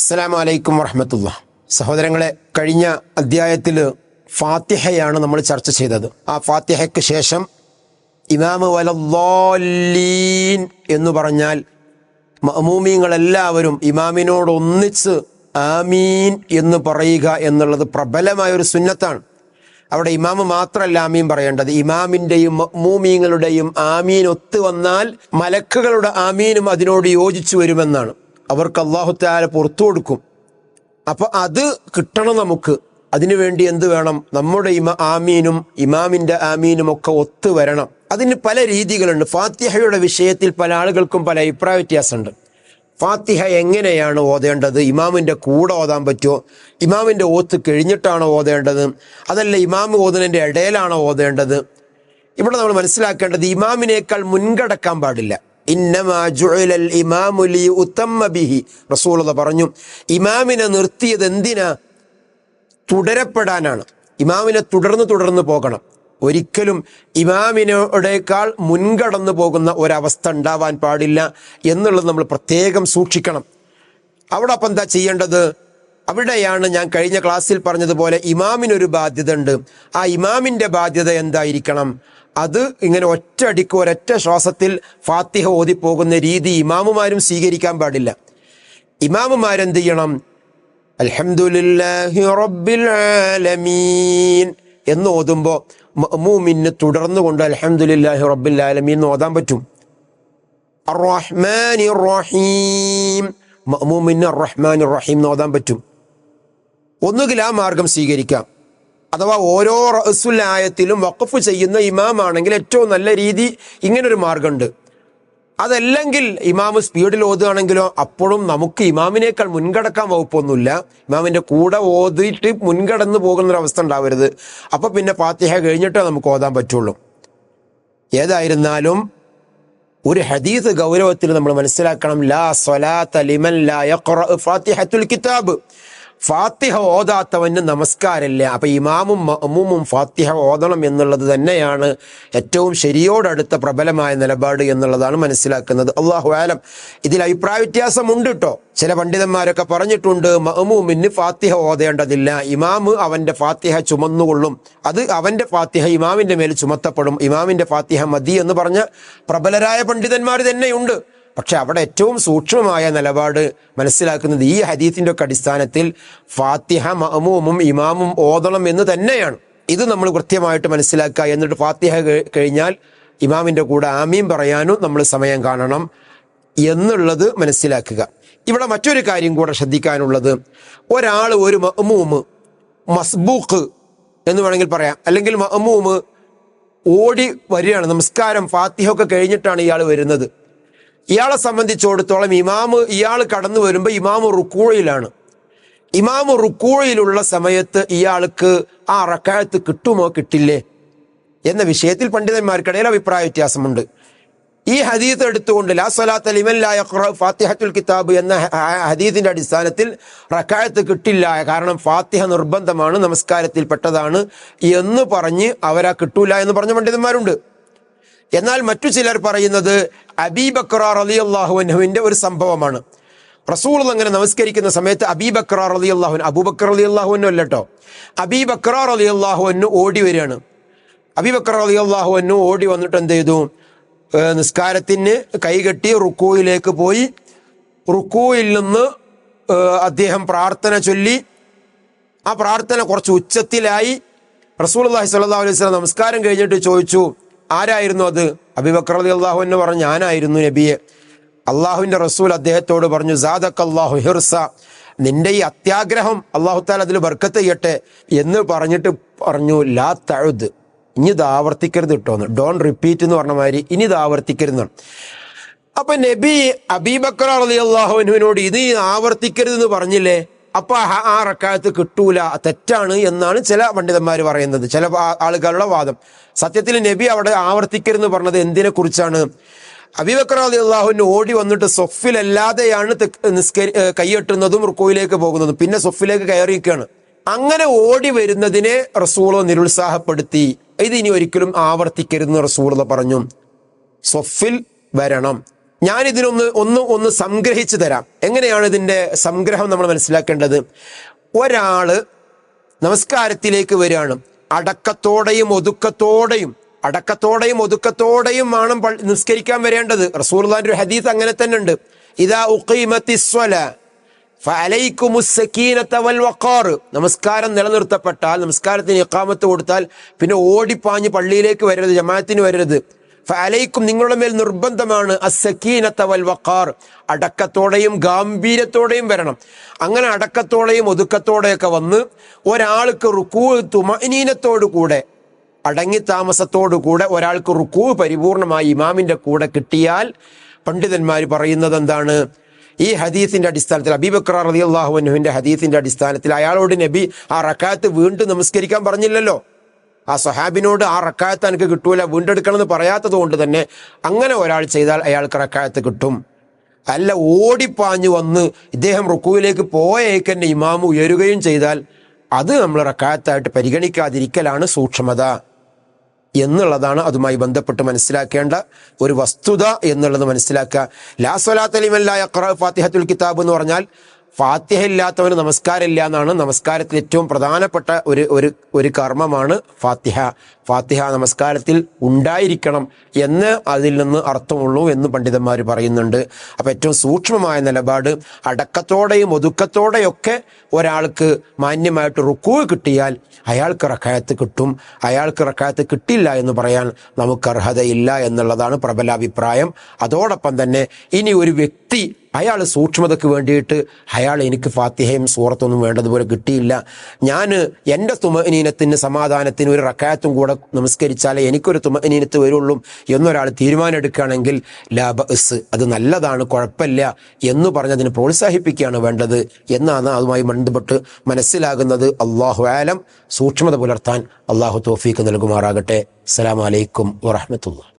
അസ്സലാമു വലൈക്കും വറഹമത്തുള്ള. സഹോദരങ്ങളെ കഴിഞ്ഞ അധ്യായത്തിൽ ഫാത്തിഹയാണ് നമ്മൾ ചർച്ച ചെയ്തത്. ആ ഫാത്തിഹയ്ക്ക് ശേഷം ഇമാമ് വലദ്ദാലീൻ എന്ന് പറഞ്ഞാൽ മമൂമിങ്ങളെല്ലാവരും ഇമാമിനോട് ഒന്നിച്ച് ആമീൻ എന്ന് പറയുക എന്നുള്ളത് പ്രബലമായ ഒരു സുന്നത്താണ്. അവിടെ ഇമാമ് മാത്രമല്ല ആമീൻ പറയേണ്ടത്. ഇമാമിന്റെയും മഅ്മൂമീങ്ങളുടെയും ആമീൻ ഒത്തു വന്നാൽ മലക്കുകളുടെ ആമീനും അതിനോട് യോജിച്ചു വരുമെന്നാണ്. അവർക്ക് അള്ളാഹുത്താല പുറത്തു കൊടുക്കും. അപ്പൊ അത് കിട്ടണം നമുക്ക്. അതിനുവേണ്ടി എന്ത് വേണം? നമ്മുടെ ഇമ ആമീനും ഇമാമിന്റെ ആമീനും ഒക്കെ ഒത്തു വരണം. അതിന് പല രീതികളുണ്ട്. ഫാത്തിഹയുടെ വിഷയത്തിൽ പല ആളുകൾക്കും പല അഭിപ്രായ വ്യത്യാസമുണ്ട്. ഫാത്തിഹ എങ്ങനെയാണ് ഓതേണ്ടത്? ഇമാമിന്റെ കൂടെ ഓതാൻ പറ്റുമോ? ഇമാമിന്റെ ഓത്ത് കഴിഞ്ഞിട്ടാണോ ഓതേണ്ടത്? അതല്ല ഇമാമ് ഓതുന്നതിന്റെ ഇടയിലാണോ ഓതേണ്ടത്? ഇവിടെ നമ്മൾ മനസ്സിലാക്കേണ്ടത് ഇമാമിനേക്കാൾ മുൻകടക്കാൻ പാടില്ല. ഇന്നമാ ജുഅലൽ ഇമാമു ലിയുതമ്മ ബിഹി. പറഞ്ഞു ഇമാമിനെ നിർത്തിയത് എന്തിനാ? തുടരപ്പെടാനാണ്. ഇമാമിനെ തുടർന്ന് തുടർന്ന് പോകണം. ഒരിക്കലും ഇമാമിനോടേക്കാൾ മുൻകടന്നു പോകുന്ന ഒരവസ്ഥ ഉണ്ടാവാൻ പാടില്ല എന്നുള്ളത് നമ്മൾ പ്രത്യേകം സൂക്ഷിക്കണം. അവിടെ അപ്പം എന്താ ചെയ്യേണ്ടത്? അവിടെയാണ് ഞാൻ കഴിഞ്ഞ ക്ലാസ്സിൽ പറഞ്ഞതുപോലെ ഇമാമിനൊരു ബാധ്യത ഉണ്ട് ആ ഇമാമിന്റെ ബാധ്യത എന്തായിരിക്കണം? അത് ഇങ്ങനെ ഒറ്റ അടിക്ക് ഒരൊറ്റ ശ്വാസത്തിൽ ഫാത്തിഹ ഓതിപ്പോകുന്ന രീതി ഇമാമുമാരും സ്വീകരിക്കാൻ പാടില്ല. ഇമാമുമാരെന്ത് ചെയ്യണം? അൽഹംദുലില്ലാഹി റബ്ബിൽ ആലമീൻ എന്ന് ഓതുമ്പോൾ മഅ്മൂമിന് തുടർന്നു കൊണ്ട് അൽഹംദുലില്ലാഹി റബ്ബിൽ ആലമീൻ എന്ന് ഓതാൻ പറ്റും. അർറഹ്മാനി റഹീം മഅ്മൂമിന് റഹ്മാൻ റഹീം എന്ന് ഓതാൻ പറ്റും. ഒന്നുകിൽ ആ മാർഗം സ്വീകരിക്കാം. അഥവാ ഓരോ റസുലായത്തിലും വഖഫ് ചെയ്യുന്ന ഇമാമാണെങ്കിൽ ഏറ്റവും നല്ല രീതി ഇങ്ങനൊരു മാർഗമുണ്ട്. അതല്ലെങ്കിൽ ഇമാമ് സ്പീഡിൽ ഓതുകയാണെങ്കിലോ അപ്പോഴും നമുക്ക് ഇമാമിനേക്കാൾ മുൻകടക്കാൻ വകുപ്പൊന്നുമില്ല. ഇമാമിന്റെ കൂടെ ഓതിയിട്ട് മുൻകടന്ന് പോകുന്ന ഒരു അവസ്ഥ ഉണ്ടാവരുത്. അപ്പൊ പിന്നെ ഫാത്തിഹ കഴിഞ്ഞിട്ടേ നമുക്ക് ഓതാൻ പറ്റുള്ളൂ. ഏതായിരുന്നാലും ഒരു ഹദീസ് ഗൗരവത്തിൽ നമ്മൾ മനസ്സിലാക്കണം ലാ സൊലാ ലിമൻ ലാ ഫാത്തിഹത്തുൽ കിതാബ്. ഫാത്തിഹ ഓതാത്തവന് നമസ്കാരമില്ല. അപ്പൊ ഇമാമും മഅ്മൂമും ഫാത്തിഹ ഓതണം എന്നുള്ളത് തന്നെയാണ് ഏറ്റവും ശരിയോടടുത്ത പ്രബലമായ നിലപാട് എന്നുള്ളതാണ് മനസ്സിലാക്കുന്നത്. അള്ളാഹു ആലം. ഇതിൽ അഭിപ്രായ വ്യത്യാസമുണ്ട് കേട്ടോ ചില പണ്ഡിതന്മാരൊക്കെ പറഞ്ഞിട്ടുണ്ട് മഹമൂമിന് ഫാത്തിഹ ഓതേണ്ടതില്ല. ഇമാമ് അവന്റെ ഫാത്തിഹ ചുമന്നുകൊള്ളും. അത് അവന്റെ ഫാത്തിഹ ഇമാമിന്റെ മേൽ ചുമത്തപ്പെടും. ഇമാമിന്റെ ഫാത്തിഹ മതി എന്ന് പറഞ്ഞ പ്രബലരായ പണ്ഡിതന്മാർ തന്നെയുണ്ട്. പക്ഷെ അവിടെ ഏറ്റവും സൂക്ഷ്മമായ നിലപാട് മനസ്സിലാക്കുന്നത് ഈ ഹദീസിന്റെ ഒക്കെ അടിസ്ഥാനത്തിൽ ഫാത്തിഹ മഅമൂമും ഇമാമും ഓതണം എന്ന് തന്നെയാണ്. ഇത് നമ്മൾ കൃത്യമായിട്ട് മനസ്സിലാക്കുക എന്നിട്ട് ഫാത്തിഹ കഴിഞ്ഞാൽ ഇമാമിന്റെ കൂടെ ആമീം പറയാനും നമ്മൾ സമയം കാണണം എന്നുള്ളത് മനസ്സിലാക്കുക. ഇവിടെ മറ്റൊരു കാര്യം കൂടെ ശ്രദ്ധിക്കാനുള്ളത്. ഒരാൾ ഒരു മഅമൂമ് മസ്ബൂഖ് എന്ന് വേണമെങ്കിൽ പറയാം. അല്ലെങ്കിൽ മഅമൂമ് ഓടി വരികയാണ്. നമസ്കാരം ഫാത്തിഹ ഒക്കെ കഴിഞ്ഞിട്ടാണ് ഇയാൾ വരുന്നത്. ഇയാളെ സംബന്ധിച്ചിടത്തോളം ഇമാമ് ഇയാൾ കടന്നു വരുമ്പോൾ ഇമാമ് റുക്കൂഴയിലാണ്. ഇമാമ് റുക്കൂഴയിലുള്ള സമയത്ത് ഇയാൾക്ക് ആ റക്കായത്ത് കിട്ടുമോ കിട്ടില്ലേ? എന്ന വിഷയത്തിൽ പണ്ഡിതന്മാർക്കിടയിൽ അഭിപ്രായ വ്യത്യാസമുണ്ട്. ഈ ഹദീത്ത് എടുത്തുകൊണ്ട് ലാ സലാത്ത് യഖ്റഅ ഫാത്തിഹത്തുൽ കിതാബ് എന്ന ഹദീത്തിന്റെ അടിസ്ഥാനത്തിൽ റക്കായത്ത് കിട്ടില്ല. കാരണം ഫാത്തിഹ നിർബന്ധമാണ് നമസ്കാരത്തിൽ പെട്ടതാണ് എന്ന് പറഞ്ഞ് അവരാ കിട്ടൂല എന്ന് പറഞ്ഞ പണ്ഡിതന്മാരുണ്ട്. എന്നാൽ മറ്റു ചിലർ പറയുന്നത് അബീബക്ര അലി അള്ളാഹുവിന്റെ ഒരു സംഭവമാണ്. റസൂൾ അങ്ങനെ നമസ്കരിക്കുന്ന സമയത്ത് അബീബക്ര അലി അള്ളാഹുൻ അബൂബക്കർ അലി അള്ളാഹുവിനും അല്ലട്ടോ അബീബക്ര അലി അള്ളാഹുവിന് ഓടി വരികയാണ്. അബീബക്കർ അലി അള്ളാഹുവിന് ഓടി വന്നിട്ട് എന്ത് ചെയ്തു? നിസ്കാരത്തിന് കൈകെട്ടി റുക്കോയിലേക്ക് പോയി. റുക്കോയിൽ നിന്ന് അദ്ദേഹം പ്രാർത്ഥന ചൊല്ലി. ആ പ്രാർത്ഥന കുറച്ച് ഉച്ചത്തിലായി. റസൂൽ അള്ളാഹി സ്വല്ലല്ലാഹു അലൈഹി വസല്ലം നമസ്കാരം കഴിഞ്ഞിട്ട് ചോദിച്ചു ആരായിരുന്നു അത്? അബിബക്കർ അള്ളാഹു എന്ന് പറഞ്ഞു ഞാനായിരുന്നു നബിയെ. അള്ളാഹുവിന്റെ റസൂൽ അദ്ദേഹത്തോട് പറഞ്ഞു അള്ളാഹു ഹിർസ നിന്റെ ഈ അത്യാഗ്രഹം അള്ളാഹു താല അതിൽ ബർക്കത്ത് ചെയ്യട്ടെ എന്ന് പറഞ്ഞിട്ട് പറഞ്ഞു ലാ തഴുത് ഇനി ഇത് ആവർത്തിക്കരുത് കിട്ടോന്ന് ഡോൺ റിപ്പീറ്റ് എന്ന് പറഞ്ഞ മാതിരി ഇനി ഇത് ആവർത്തിക്കരുതെന്നാണ് അപ്പൊ നബി അബീബക്കർ അലി അള്ളാഹുവിനോട് ഇത് ആവർത്തിക്കരുതെന്ന് പറഞ്ഞില്ലേ? അപ്പൊ ആ- റക്കായത്ത് കിട്ടൂല. തെറ്റാണ് എന്നാണ് ചില പണ്ഡിതന്മാർ പറയുന്നത്. ചില ആളുകളുടെ വാദം. സത്യത്തിൽ നബി അവിടെ ആവർത്തിക്കരുന്ന് പറഞ്ഞത് എന്തിനെ കുറിച്ചാണ്? അബിബക്രാദി അള്ളാഹുവിന് ഓടി വന്നിട്ട് സൊഫിലല്ലാതെയാണ് നിസ്കരി കൈയെട്ടുന്നതും റുക്കോയിലേക്ക് പോകുന്നതും. പിന്നെ സൊഫിലേക്ക് കയറിയിരിക്കുകയാണ്. അങ്ങനെ ഓടി വരുന്നതിനെ റസൂളോ നിരുത്സാഹപ്പെടുത്തി. ഇത് ഇനി ഒരിക്കലും ആവർത്തിക്കരുതെന്ന് റസൂള പറഞ്ഞു. സൊഫിൽ വരണം. ഞാൻ ഇതിനൊന്ന് ഒന്ന് ഒന്ന് സംഗ്രഹിച്ചു തരാം. എങ്ങനെയാണ് ഇതിന്റെ സംഗ്രഹം നമ്മൾ മനസ്സിലാക്കേണ്ടത്? ഒരാൾ നമസ്കാരത്തിലേക്ക് വരികയാണ്. അടക്കത്തോടെയും ഒതുക്കത്തോടെയും അടക്കത്തോടെയും ഒതുക്കത്തോടെയും വേണം നിസ്കരിക്കാൻ വരേണ്ടത്. റസൂർദാന്റെ ഒരു ഹദീസ് അങ്ങനെ തന്നെ ഉണ്ട്. ഇതാ ഉഖീമത്തിസ്വല നമസ്കാരം നിലനിർത്തപ്പെട്ടാൽ നമസ്കാരത്തിന് ഇഖാമത്ത് കൊടുത്താൽ പിന്നെ ഓടിപ്പാഞ്ഞ് പള്ളിയിലേക്ക് വരരുത് ജമാഅത്തിന് വരരുത്. ഫഅലൈക്കും നിങ്ങളുടെ മേൽ നിർബന്ധമാണ് അസക്കീനത്തവൽ വക്കാർ അടക്കത്തോടെയും ഗാംഭീര്യത്തോടെയും വരണം. അങ്ങനെ അടക്കത്തോടെയും ഒതുക്കത്തോടെയൊക്കെ വന്ന് ഒരാൾക്ക് റുക്കൂ തുമനീനത്തോടു കൂടെ അടങ്ങി താമസത്തോടു കൂടെ ഒരാൾക്ക് റുക്കൂ പരിപൂർണമായി ഇമാമിന്റെ കൂടെ കിട്ടിയാൽ പണ്ഡിതന്മാർ പറയുന്നത് എന്താണ്? ഈ ഹദീസിന്റെ അടിസ്ഥാനത്തിൽ അബീബക്ര റതി അള്ളാഹുവിന്റെ ഹദീസിന്റെ അടിസ്ഥാനത്തിൽ അയാളോട് നബി ആ റക്കാത്ത് വീണ്ടും നമസ്കരിക്കാൻ പറഞ്ഞില്ലല്ലോ. ആ സഹാബിനോട് ആ റക്കായത്ത് എനിക്ക് കിട്ടൂല വീണ്ടെടുക്കണമെന്ന് പറയാത്തത് കൊണ്ട് തന്നെ അങ്ങനെ ഒരാൾ ചെയ്താൽ അയാൾക്ക് റക്കായത്ത് കിട്ടും. അല്ല ഓടിപ്പാഞ്ഞു വന്ന് ഇദ്ദേഹം റുക്കുവിലേക്ക് പോയേക്കന്നെ ഇമാമു ഉയരുകയും ചെയ്താൽ അത് നമ്മൾ റക്കായത്തായിട്ട് പരിഗണിക്കാതിരിക്കലാണ് സൂക്ഷ്മത എന്നുള്ളതാണ് അതുമായി ബന്ധപ്പെട്ട് മനസ്സിലാക്കേണ്ട ഒരു വസ്തുത എന്നുള്ളത് മനസ്സിലാക്കുക. ലാ സ്വലാത്ത് അലിമല്ലായ ഫാത്തിഹത്തുൽ കിതാബ് എന്ന് പറഞ്ഞാൽ ഫാത്തിഹ ഇല്ലാത്തവന് നമസ്കാരമില്ല എന്നാണ് നമസ്കാരത്തിൽ ഏറ്റവും പ്രധാനപ്പെട്ട ഒരു ഒരു ഒരു കർമ്മമാണ് ഫാത്തിഹ. ഫാത്തിഹ നമസ്കാരത്തിൽ ഉണ്ടായിരിക്കണം എന്ന് അതിൽ നിന്ന് അർത്ഥമുള്ളൂ എന്ന് പണ്ഡിതന്മാർ പറയുന്നുണ്ട്. അപ്പം ഏറ്റവും സൂക്ഷ്മമായ നിലപാട് അടക്കത്തോടെയും ഒതുക്കത്തോടെയൊക്കെ ഒരാൾക്ക് മാന്യമായിട്ട് റുക്കൂ കിട്ടിയാൽ അയാൾക്ക് റക്കായത്ത് കിട്ടും. അയാൾക്ക് റക്കായത്ത് കിട്ടില്ല എന്ന് പറയാൻ നമുക്ക് അർഹതയില്ല എന്നുള്ളതാണ് പ്രബല അഭിപ്രായം അതോടൊപ്പം തന്നെ ഇനി ഒരു വ്യക്തി അയാൾ സൂക്ഷ്മതയ്ക്ക് വേണ്ടിയിട്ട് അയാൾ എനിക്ക് ഫാത്തിഹയും സൂറത്തൊന്നും വേണ്ടതുപോലെ കിട്ടിയില്ല. ഞാൻ എന്റെ തുമനീനത്തിന് സമാധാനത്തിന് ഒരു റക്കായത്തും കൂടെ നമസ്കരിച്ചാലേ എനിക്കൊരു തുമനീനത്ത് വരുള്ളൂ എന്നൊരാൾ തീരുമാനം എടുക്കുകയാണെങ്കിൽ ലാബസ് അത് നല്ലതാണ് കുഴപ്പമില്ല എന്ന് പറഞ്ഞതിന് പ്രോത്സാഹിപ്പിക്കുകയാണ് വേണ്ടത് എന്നാണ് അതുമായി ബന്ധപ്പെട്ട് മനസ്സിലാകുന്നത്. അള്ളാഹു ആലം. സൂക്ഷ്മത പുലർത്താൻ അള്ളാഹു തോഫീക്ക് നൽകുമാറാകട്ടെ. അസ്സലാമലൈക്കും വറഹമത്തുള്ള